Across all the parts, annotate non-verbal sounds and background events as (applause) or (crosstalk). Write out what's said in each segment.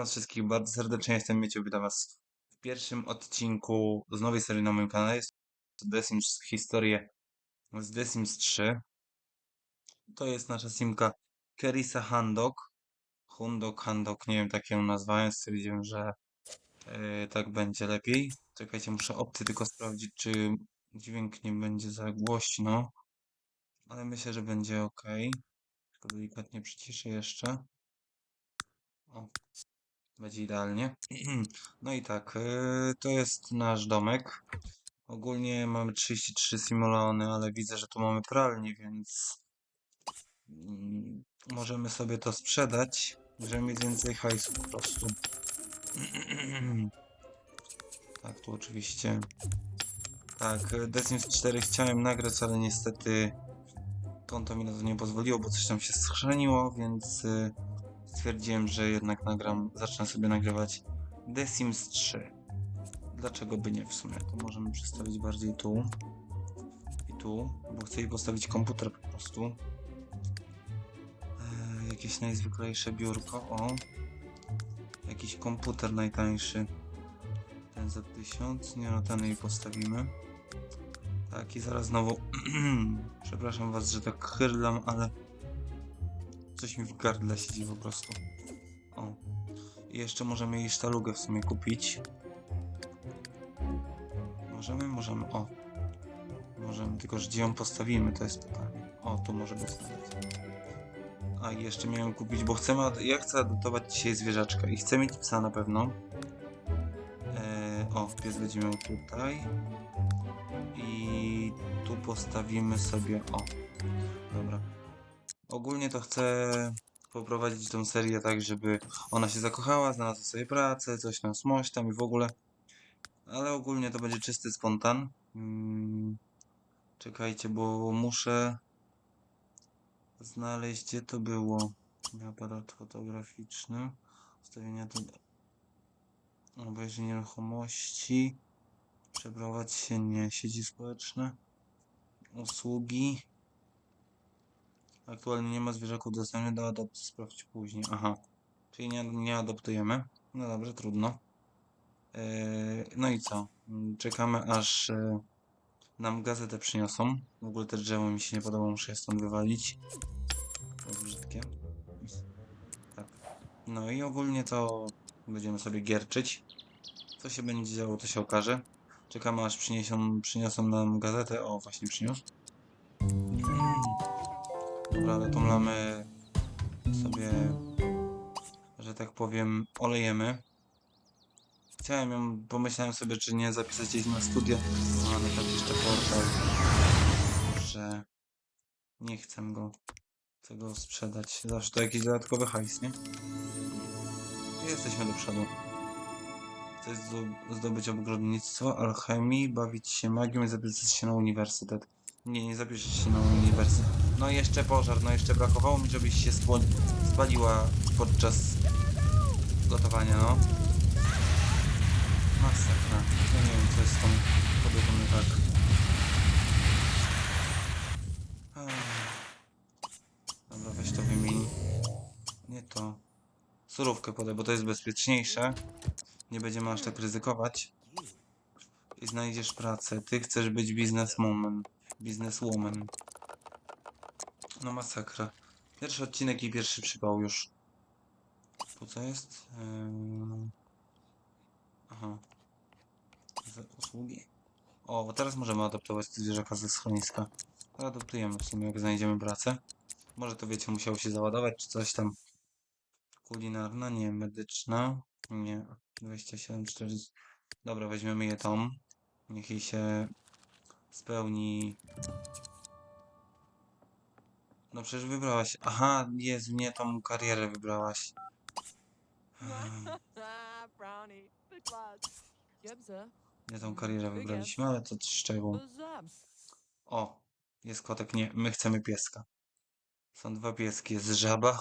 was wszystkich bardzo serdecznie, jestem Mieciu, witam was w pierwszym odcinku z nowej serii na moim kanale. Jest to The Sims z The Sims 3. To jest nasza simka Kerisa Handok. Hundok, Handok, nie wiem, tak ją nazwałem, stwierdziłem, że yy, tak będzie lepiej. Czekajcie, muszę opcję tylko sprawdzić, czy dźwięk nie będzie za głośno. Ale myślę, że będzie ok. Tylko delikatnie przyciszę jeszcze. O, będzie idealnie. (clears throat) No i tak, yy, to jest nasz domek. Ogólnie mamy 33 simulony, ale widzę, że tu mamy pralnię, więc mm, możemy sobie to sprzedać, żeby mieć więcej hajsu po prostu. (clears throat) Tak, tu oczywiście. Tak, y, The Sims 4 chciałem nagrać, ale niestety konto mi na to nie pozwoliło, bo coś tam się schrzaniło, więc y, stwierdziłem, że jednak nagram, zacznę sobie nagrywać The Sims 3. Dlaczego by nie w sumie? To możemy przestawić bardziej tu i tu, bo chcę jej postawić komputer po prostu. Eee, jakieś najzwyklejsze biurko, o. Jakiś komputer najtańszy. Ten za 1000, nie no ten jej postawimy. Tak i zaraz znowu, (clears throat) przepraszam was, że tak chyrlam, ale Coś mi w gardle siedzi po prostu. O. I jeszcze możemy jej sztalugę w sumie kupić. Możemy? Możemy. O. Możemy, tylko że gdzie ją postawimy, to jest pytanie. O, tu może nawet. A jeszcze miałem kupić, bo chcemy, ja chcę adoptować dzisiaj zwierzaczka i chcę mieć psa na pewno. Eee, o, pies będzie miał tutaj. I tu postawimy sobie, o. Dobra. Ogólnie to chcę poprowadzić tą serię tak, żeby ona się zakochała, znalazła sobie pracę, coś tam smoś tam i w ogóle. Ale ogólnie to będzie czysty spontan. Mm, czekajcie, bo muszę znaleźć, gdzie to było. Aparat fotograficzny. Ustawienia to... Obejrzeć nieruchomości. Przeprowadź się, nie. Sieci społeczne. Usługi. Aktualnie nie ma zwierzaków dostępnych do adopcji, sprawdź później. Aha, czyli nie, nie adoptujemy. No dobrze, trudno. Eee, no i co? Czekamy aż e, nam gazetę przyniosą. W ogóle te drzewo mi się nie podoba, muszę je stąd wywalić. To brzydkie. Tak. No i ogólnie to będziemy sobie gierczyć. Co się będzie działo, to się okaże. Czekamy aż przyniosą, przyniosą nam gazetę. O, właśnie przyniósł. Dobra, ale tą lamę sobie, że tak powiem, olejemy. Chciałem ją, pomyślałem sobie, czy nie zapisać jej na studia, ale tak jeszcze portal, że nie chcę go, chcę go sprzedać. Zawsze to jakiś dodatkowy hajs, nie? I jesteśmy do przodu. Chcesz zdo- zdobyć ogrodnictwo, alchemii, bawić się magią i zapisać się na uniwersytet. Nie, nie zapiszesz się na uniwersytet. No i jeszcze pożar, no jeszcze brakowało mi, żebyś się spaliła podczas gotowania, no. Masakra. Ja nie wiem, co jest z tą kobietą nie tak. Dobra, weź to wymień. Nie to. Surówkę podaj, bo to jest bezpieczniejsze. Nie będziemy aż tak ryzykować. I znajdziesz pracę. Ty chcesz być bizneswoman. Bizneswoman. No masakra. Pierwszy odcinek i pierwszy przypał już. Tu co jest? Eee... Aha. Za usługi? O, teraz możemy adoptować zwierzaka ze schroniska. To adoptujemy w sumie, jak znajdziemy pracę. Może to wiecie, musiało się załadować, czy coś tam. Kulinarna, nie. Medyczna, nie. 27, 40. Dobra, weźmiemy je tą. Niech jej się spełni no przecież wybrałaś. Aha, jest, nie tą karierę wybrałaś. (laughs) Sir. Nie tą karierę wybraliśmy, ale to szczegół. O, jest kotek, nie, my chcemy pieska. Są dwa pieski, jest żaba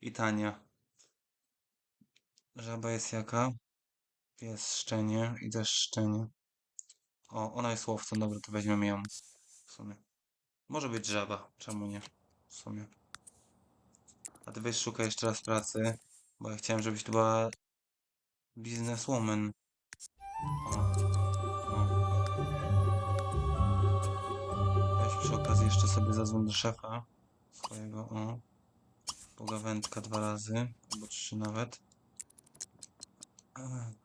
i Tania. Żaba jest jaka? Pies szczenie i też szczenie. O, ona jest łowcą, dobra, to weźmiemy ją. W sumie. Może być żaba, czemu nie? W sumie. A ty weź szukaj jeszcze raz pracy. Bo ja chciałem, żebyś tu była bizneswoman. O. O. Weź przy okazji jeszcze sobie zadzwoń do szefa swojego, o. Pogawędka dwa razy, albo trzy nawet.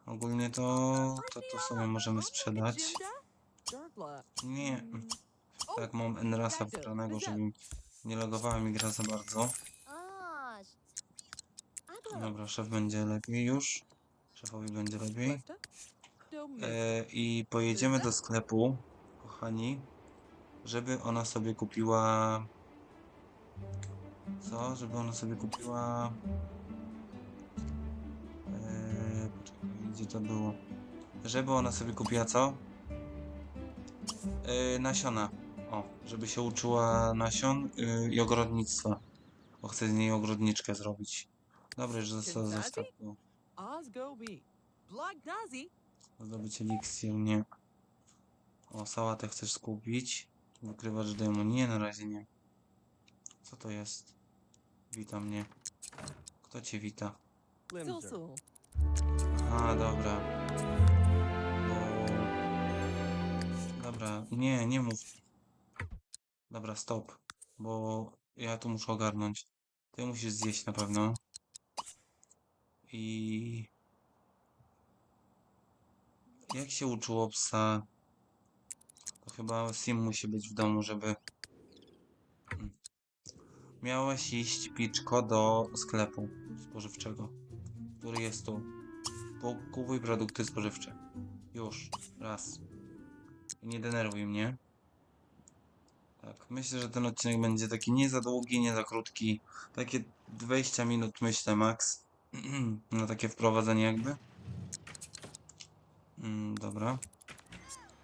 Ogólnie to, to, to sobie możemy sprzedać. Nie, tak mam Enrasa wgranego, żeby nie logowała mi gra za bardzo. Dobra, szef będzie lepiej już. Szefowi będzie lepiej. E, I pojedziemy do sklepu, kochani, żeby ona sobie kupiła. Co? Żeby ona sobie kupiła. Gdzie to było? Żeby ona sobie kupiła co? E, nasiona. O, żeby się uczyła nasion y, i ogrodnictwa. Bo chcę z niej ogrodniczkę zrobić. Dobrze, że został Nazi. Zdobyć eliksir, nie. O, sałatę chcesz skupić. Wykrywacz dymu. Nie, na razie nie. Co to jest? Wita mnie. Kto cię wita? Silsul. Aha, dobra. Bo... Dobra, nie, nie mów. Dobra, stop. Bo ja tu muszę ogarnąć. Ty musisz zjeść na pewno. I... Jak się uczyło psa? To chyba Sim musi być w domu, żeby... Miałeś iść, Piczko, do sklepu spożywczego, który jest tu. Kupuj produkty spożywcze. Już. Raz. Nie denerwuj mnie. Tak, myślę, że ten odcinek będzie taki nie za długi, nie za krótki. Takie 20 minut myślę max. (clears throat) Na takie wprowadzenie jakby. Mm, dobra.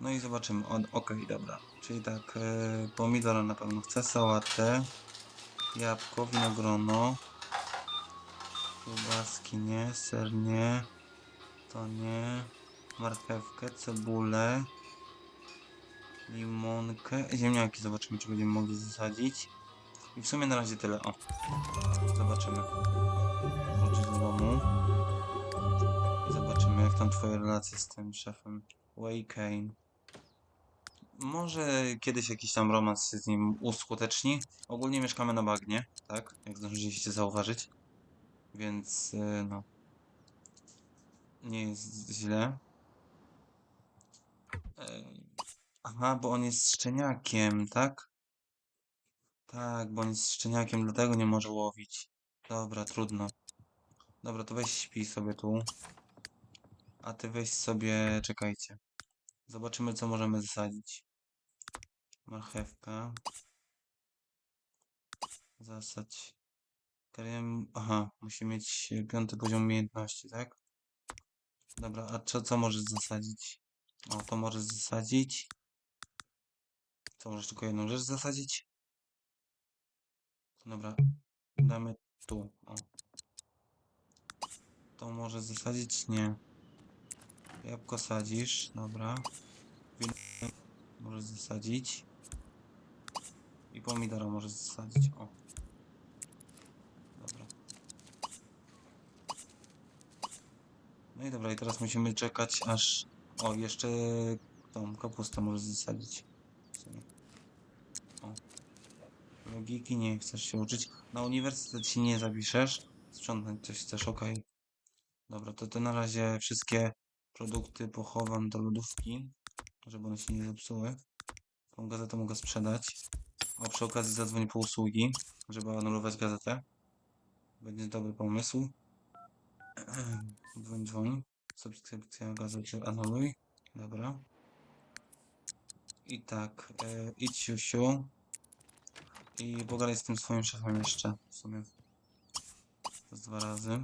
No i zobaczymy. O, Okej, dobra. Czyli tak, e, pomidora na pewno chcę, sałatę, jabłko, winogrono, kiełbaski nie, ser nie, to nie, marchewkę, cebulę, limonkę, ziemniaki zobaczymy, czy będziemy mogli zasadzić. I w sumie na razie tyle, o. Zobaczymy. Wrócić do domu. I zobaczymy, jak tam twoje relacje z tym szefem. Way. Może kiedyś jakiś tam romans się z nim uskuteczni. Ogólnie mieszkamy na bagnie, tak? Jak zdążyliście zauważyć. Więc, y, no. Nie jest źle. Aha, bo on jest szczeniakiem, tak? Tak, bo on jest szczeniakiem, dlatego nie może łowić. Dobra, trudno. Dobra, to weź śpi sobie tu. A ty weź sobie, czekajcie. Zobaczymy, co możemy zasadzić. Marchewka. Zasadź. Aha, musi mieć piąty poziom umiejętności, tak? Dobra, a co, co możesz zasadzić? O, to możesz zasadzić. Co, możesz tylko jedną rzecz zasadzić? Dobra, damy tu, o. To może zasadzić? Nie. Jabłko sadzisz, dobra. Wino możesz zasadzić. I pomidora możesz zasadzić, o. Dobra. No i dobra, i teraz musimy czekać aż... O, jeszcze tą kapustę możesz zasadzić. O. Logiki nie chcesz się uczyć. Na uniwersytet się nie zapiszesz. Sprzątnąć coś chcesz, okej. Dobra, to to na razie wszystkie produkty pochowam do lodówki, żeby one się nie zepsuły. Tą gazetę mogę sprzedać. O, przy okazji zadzwoń po usługi, żeby anulować gazetę. Będzie dobry pomysł. Dzwoń, dzwoń. Subskrypcja gazety anuluj. Dobra. I tak, e, idź siusiu. I pogadaj z tym swoim szefem jeszcze. W sumie. Z dwa razy.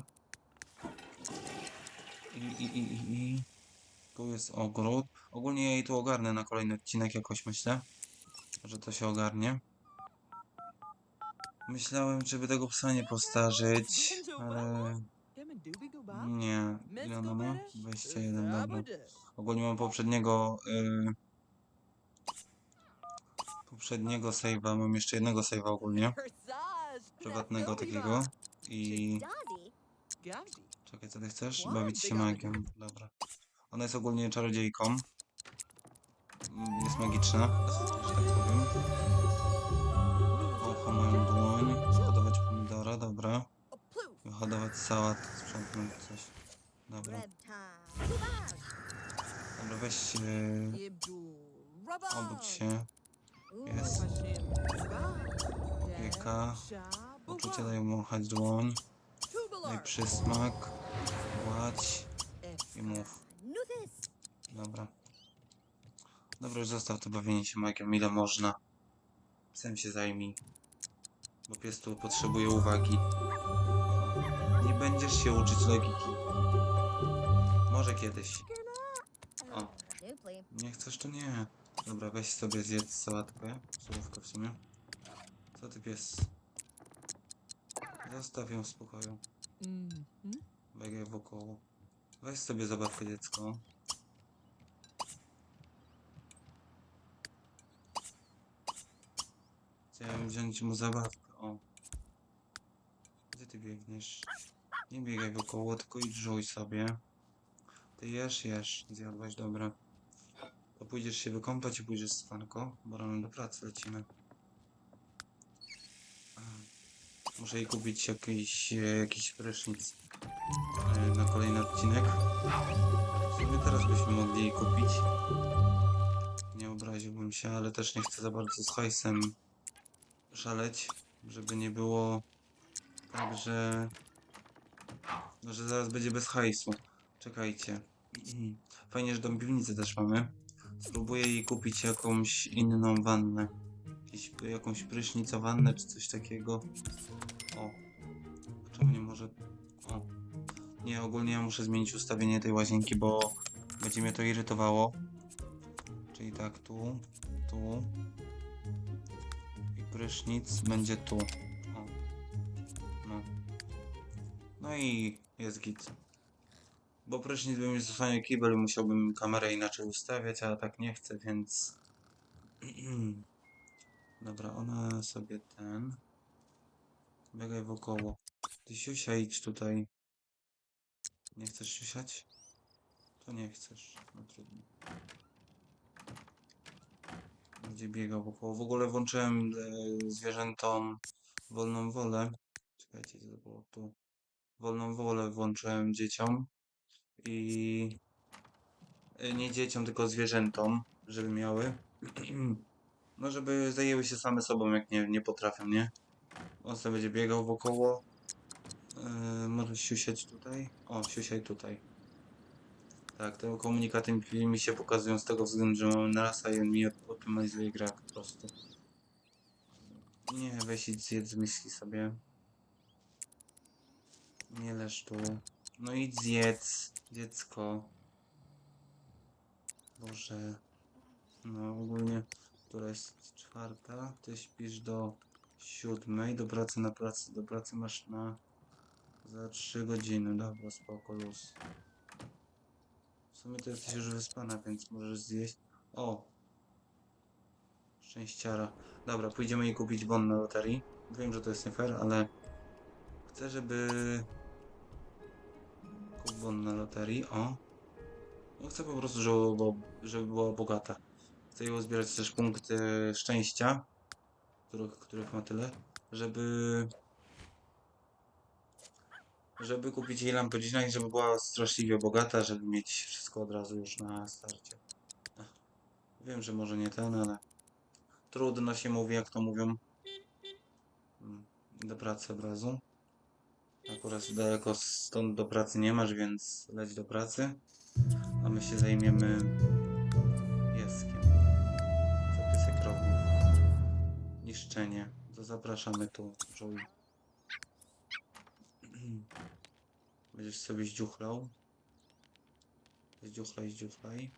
I, i, i, i, i. Tu jest ogród. Ogólnie ja jej tu ogarnę na kolejny odcinek jakoś myślę. Że to się ogarnie. Myślałem, żeby tego psa nie postarzyć, ale nie. Ile ona ma? 21, dobra. Ogólnie mam poprzedniego... Y... Poprzedniego save'a, mam jeszcze jednego save'a ogólnie. Prywatnego takiego. I... Czekaj, co ty chcesz? Bawić się magią. Dobra. Ona jest ogólnie czarodziejką. Jest magiczna, że tak powiem. Ploof. Wyhodować sałat, sprzątnąć coś. Dobra. Dobra, weź e, obudź się. Jest. Pieka. Uczucia dają wąchać dłoń. Daj przysmak. Gładź i mów. Dobra. Dobra, już zostaw to bawienie się magią, ile można. Psem się zajmij. Bo pies tu potrzebuje uwagi. Będziesz się uczyć logiki. Może kiedyś. O. Nie chcesz, to nie. Dobra, weź sobie zjedz sałatkę. Słówkę w sumie. Co ty pies? Zostaw ją w spokoju. Biegaj wokoło. Weź sobie zabawkę dziecko. Chciałem wziąć mu zabawkę, o. Gdzie ty biegniesz? Nie biegaj wokoło, tylko idź żuj sobie. Ty jesz, jesz. Zjadłaś, dobra. To pójdziesz się wykąpać i pójdziesz spanko, bo rano do pracy lecimy. Muszę jej kupić jakiś, jakiś prysznic e, na kolejny odcinek. W sumie teraz byśmy mogli jej kupić. Nie obraziłbym się, ale też nie chcę za bardzo z hajsem szaleć, żeby nie było tak, że, że zaraz będzie bez hajsu. Czekajcie. Fajnie, że dom piwnicy też mamy. Spróbuję jej kupić jakąś inną wannę. Jakiś, jakąś prysznicowannę czy coś takiego. O. Czemu nie może... O. Nie, ogólnie ja muszę zmienić ustawienie tej łazienki, bo będzie mnie to irytowało. Czyli tak, tu, tu. I prysznic będzie tu. O. No. No i jest git. Bo prysznic bym już zasłaniał kibel i musiałbym kamerę inaczej ustawiać, a tak nie chcę, więc... (clears throat) Dobra, ona sobie ten... Biegaj wokoło. Ty siusia idź tutaj. Nie chcesz siusiać? To nie chcesz. No trudno. Będzie biegał wokoło. W ogóle włączyłem e, zwierzętom wolną wolę. Czekajcie, co to było tu. Wolną wolę włączyłem dzieciom. I... e, Nie dzieciom, tylko zwierzętom, żeby miały. (clears throat) No, żeby zajęły się same sobą, jak nie, nie potrafią, nie? On sobie będzie biegał wokoło. Yy, może siusiać tutaj. O, siusiaj tutaj. Tak, te komunikaty mi- się pokazują z tego względu, że mam narasa i on mi op- optymalizuje grę po prostu. Nie, weź idź zjedz z myśli sobie. Nie leż tu. No idź zjedz, dziecko. Boże. No ogólnie, która jest czwarta, ty śpisz do siódmej, do pracy na pracy, do pracy masz na za 3 godziny, dobra, spoko, luz. W sumie to jesteś już wyspana, więc możesz zjeść. O! Szczęściara. Dobra, pójdziemy jej kupić bon na loterii. Wiem, że to jest nie fair, ale chcę, żeby bon na loterii, o. No chcę po prostu, żeby, żeby była bogata. Chcę jej uzbierać też punkty szczęścia, których, których ma tyle, żeby żeby kupić jej lampę i żeby była straszliwie bogata, żeby mieć wszystko od razu już na starcie. Wiem, że może nie ten, ale trudno się mówi, jak to mówią. Mm, Do pracy od razu. Akurat daleko stąd do pracy nie masz, więc leć do pracy. A my się zajmiemy pieskiem. Co piesek robi? Niszczenie. To zapraszamy tu, Joey. (clears throat) Będziesz sobie zdziuchlał. Zdziuchlaj, zdziuchlaj.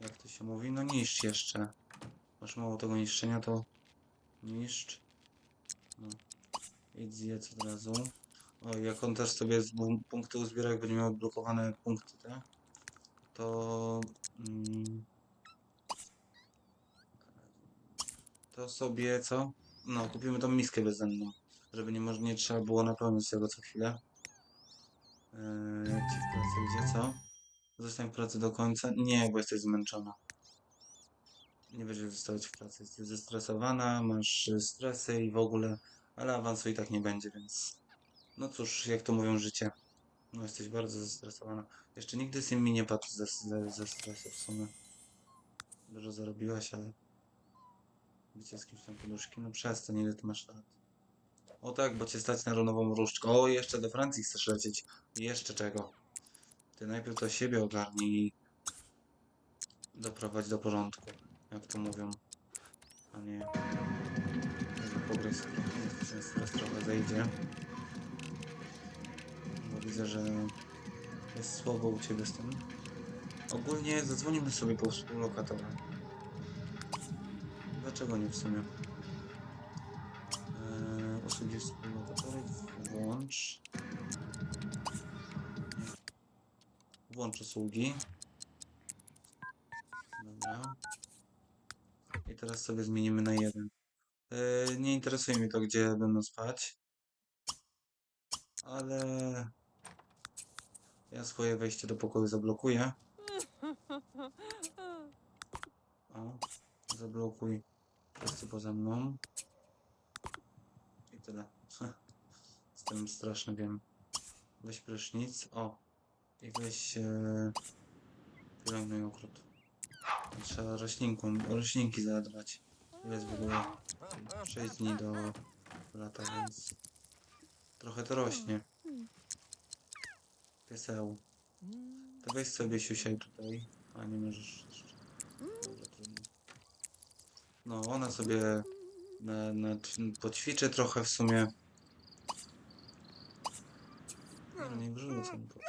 Jak to się mówi? No niszcz jeszcze. Masz mało tego niszczenia, to niszcz. No. Idź zjedz od razu. O, jak on też sobie z punkty uzbiera, jak będzie miał odblokowane punkty te, to... Mm, to sobie co? No, kupimy tą miskę bezzenną. Żeby nie, moż- nie trzeba było napełnić tego co chwilę. Eee, jak ci w pracy idzie, co? Zostań w pracy do końca? Nie, bo jesteś zmęczona. Nie będziesz zostawać w pracy. Jesteś zestresowana, masz y, stresy i w ogóle, ale awansu i tak nie będzie, więc no cóż, jak to mówią życie. No jesteś bardzo zestresowana. Jeszcze nigdy syn mi nie patrz ze, ze, ze stresu w sumie. Dużo zarobiłaś, ale bycie z kimś tam poduszki, no przestań, ile ty masz lat. O tak, bo cię stać na nową różdżkę. O, jeszcze do Francji chcesz lecieć. Jeszcze czego? Ty najpierw to siebie ogarnij i doprowadź do porządku, jak to mówią. A nie... Jezu, Pogryz trochę, zejdzie. Bo widzę, że jest słabo u ciebie z tym. Ogólnie zadzwonimy sobie po współlokatora. Dlaczego nie w sumie? Eee, usługi współlokatorów włącz. Włącz usługi. Dobra. I teraz sobie zmienimy na jeden. Eee, nie interesuje mnie to, gdzie będą spać. Ale ja swoje wejście do pokoju zablokuję. O, zablokuj wszyscy poza mną. I tyle. (laughs) Jestem straszny, wiem. Weź prysznic. O. I weź e, pielęgnuj ogród. Trzeba roślinką, roślinki zadbać. Jest w ogóle? 6 dni do lata, więc trochę to rośnie. Pieseł. To weź sobie siusiaj tutaj. A nie możesz jeszcze. No, ona sobie na, na, poćwiczy trochę w sumie. No, nie wrzucam to.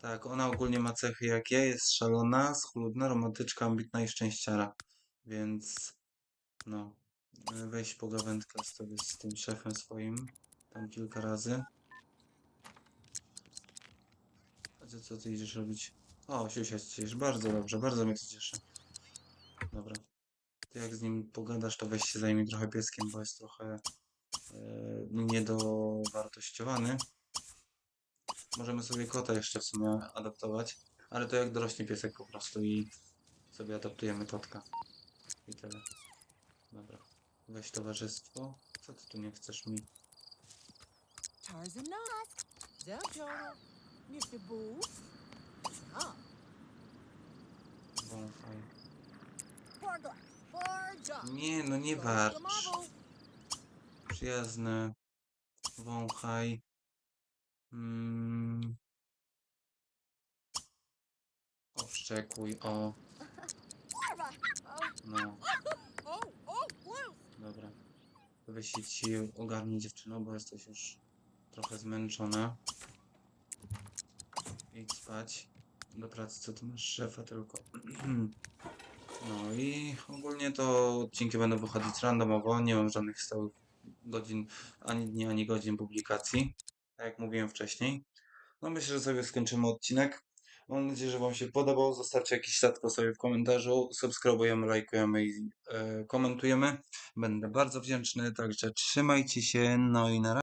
Tak, ona ogólnie ma cechy jak ja, jest szalona, schludna, romantyczka, ambitna i szczęściara. Więc no, weź pogawędkę sobie z tym szefem swoim tam kilka razy. A co ty idziesz robić? O, siusiać ciesz, bardzo dobrze, bardzo mnie to cieszy. Dobra. Ty jak z nim pogadasz, to weź się zajmij trochę pieskiem, bo jest trochę e, niedowartościowany. Możemy sobie kota jeszcze w sumie adaptować, ale to jak dorośnie piesek po prostu i sobie adaptujemy kotka. I tyle. Dobra. Weź towarzystwo. Co ty tu nie chcesz mi? Tarzan. Downtown. Mr. Booth. Wąchaj. Four jobs. Nie, no nie warcz. Przyjazny. Wąchaj. Mm. Obszczekuj, o. No, dobra. Weź się ci ogarnij dziewczyno, bo jesteś już trochę zmęczona. Idź spać. Do pracy, co ty masz szefa tylko. (clears throat) No i ogólnie to odcinki będą wychodzić randomowo, nie mam żadnych stałych godzin, ani dni, ani godzin publikacji, tak jak mówiłem wcześniej. No myślę, że sobie skończymy odcinek. Mam nadzieję, że Wam się podobał. Zostawcie jakiś statko sobie w komentarzu. Subskrybujemy, lajkujemy i e, komentujemy. Będę bardzo wdzięczny, także trzymajcie się. No i na razie.